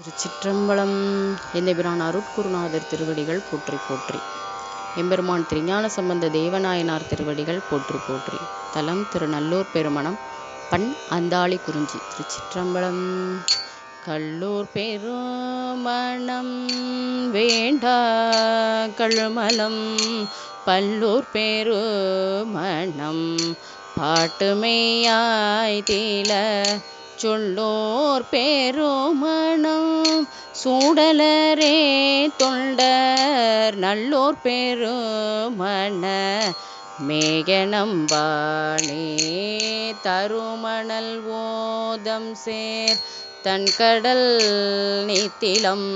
திருச்சிற்றம்பலம் எந்தபிரான் அருட்குருநாதர் திருவடிகள் போற்றி போற்றி. எம்பெருமான் திருஞான சம்பந்த தேவநாயனார் திருவடிகள் போற்றி போற்றி. தலம் திருநல்லூர் பெருமணம் பண் அந்தாளி குறிஞ்சி. திருச்சிற்றம்பலம் கல்லூர் பெருமணம் வேண்டா கழுமலம் பல்லூர் பெருமணம் பாட்டுமையாய் தீல சொல்லோர் பெருமணம் சூடலரே தொண்டர் நல்லோர் பெருமண மேகனம்பானே தருமணல் ஓதம் சேர் தன்கடல் நித்திலம்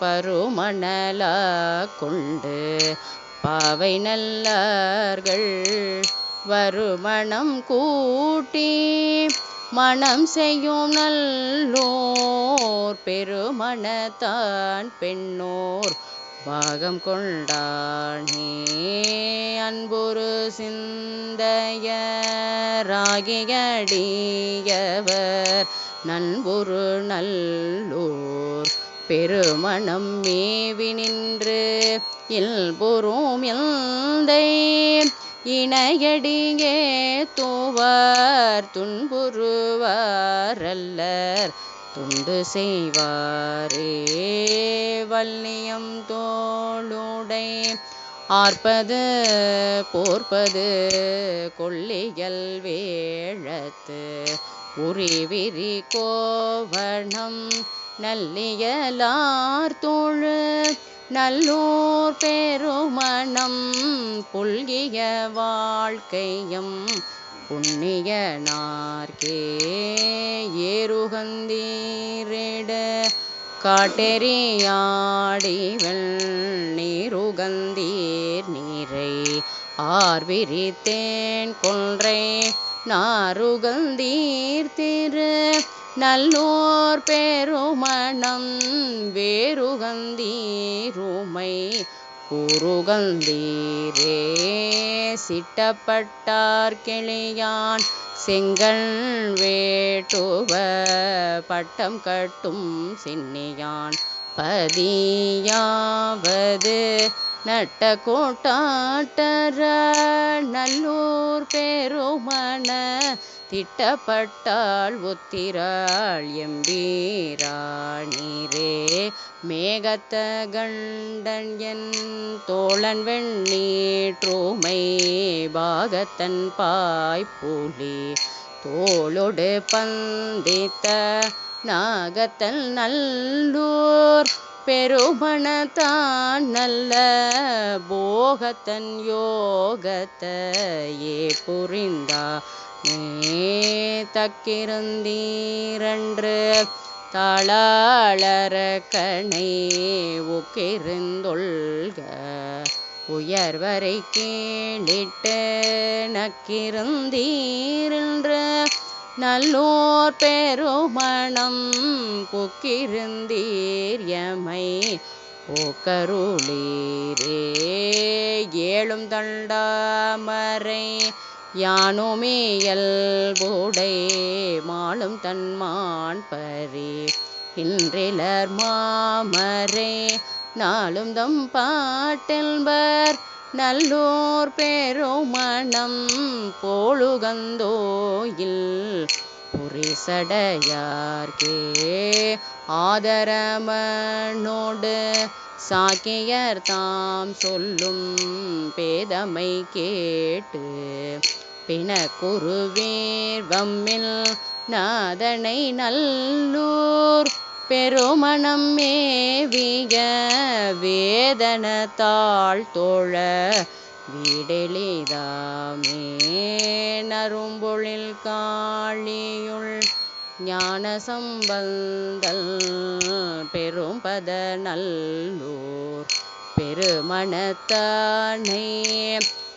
பருமணலா கொண்டு பாவை நல்லார்கள் வருமணம் கூட்டி மணம் செய்யும் நல்லோர் பெருமணத்தான் பெண்ணோர். பாகம் கொண்டானே அன்புரு சிந்தையராகியடியவர். நண்புரு நல்லோர் பெருமணம் மேவி நின்று இல்புறும் எந்தை இணையடியே தூவார் துன்புறுவாரல்லர் துண்டு செய்வாரே வல்லியம் தோளுடை. ஆர்ப்பது போர்ப்பது கொல்லியல் வேழத்து உரிவிரி கோவணம் நல்லியலார் தோழு நல்லூர் பெருமணம் புல்கிய வாழ்க்கையும் புண்ணிய புண்ணியனார்க்கே. ஏருகந்தீரிட காட்டெறியாடிவள் நீருகந்தீர் நீரை ஆர்விரித்தேன் கொன்றை நாருகந்தீர் திரு நல்லோர் பெருமணம் வேறுகந்தீருமை கூறுகந்தீரே. சிட்டப்பட்டார் கிளியான் செங்கல் வேட்டுவ பட்டம் கட்டும் சின்னியான் பதியாவது நட்ட கோட்டாட்டர நல்லூர் பெருமண திட்டப்பட்டாள் ஒத்திராள் எம்பீராணிரே மேகத்த கண்டன் என் தோழன் வெண்ணீற்றோமை பாகத்தன் பாய்ப்புலி தோளொடு பந்தித்த நாகத்தன் நல்லூர் பெருமணத்தான் நல்ல போகத்தன் யோகத்தையே புரிந்தா. தக்கிருந்தீரன்று தக்கிருந்தீரன்று கணை உக்கிருந்தொள்க உயர்வரை கேளிட்டு நக்கிருந்தீரன்று நல்லோர் பெருமணம் புக்கிருந்தீர் எமை. ஓக்கருளீரே ஏழும் தண்டாமரை யானுமியல்புடை மாலும் தன்மான் பரி இன்றிலர் மாமரே நாளும் தம் பாட்டெல்பர் நல்லோர் பெருமணம் போழுகந்தோயில் புரிசடையார்கே ஆதரமனோடு சாக்கியர் தாம் சொல்லும் பேதமை கேட்டு பிணக்குருவீர் வம்மில் நாதனை நல்லூர் பெருமணம் மேவிய வேதனத்தாள் தோழ வீடெளிதாமே நரும்பொழில் காளியுள் ஞான சம்பந்தல் பெரும்பத நல்லூர் பெருமணத்தானே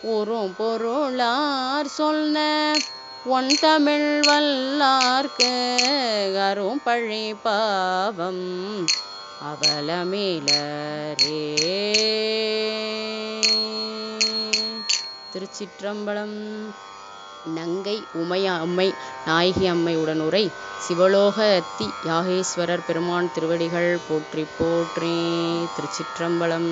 உறும் பொருளார் சொன்ன ஒன் தமிழ் வல்லார்க்கு அரும் பழி பாவம் அவலமேலரே திருச்சிற்றம்பலம் நங்கை உமையம்மை நாயகி அம்மை உடனுறை சிவலோக அத்தி யாகேஸ்வரர் பெருமான் திருவடிகள் போற்றி போற்றி. திருச்சிற்றம்பலம்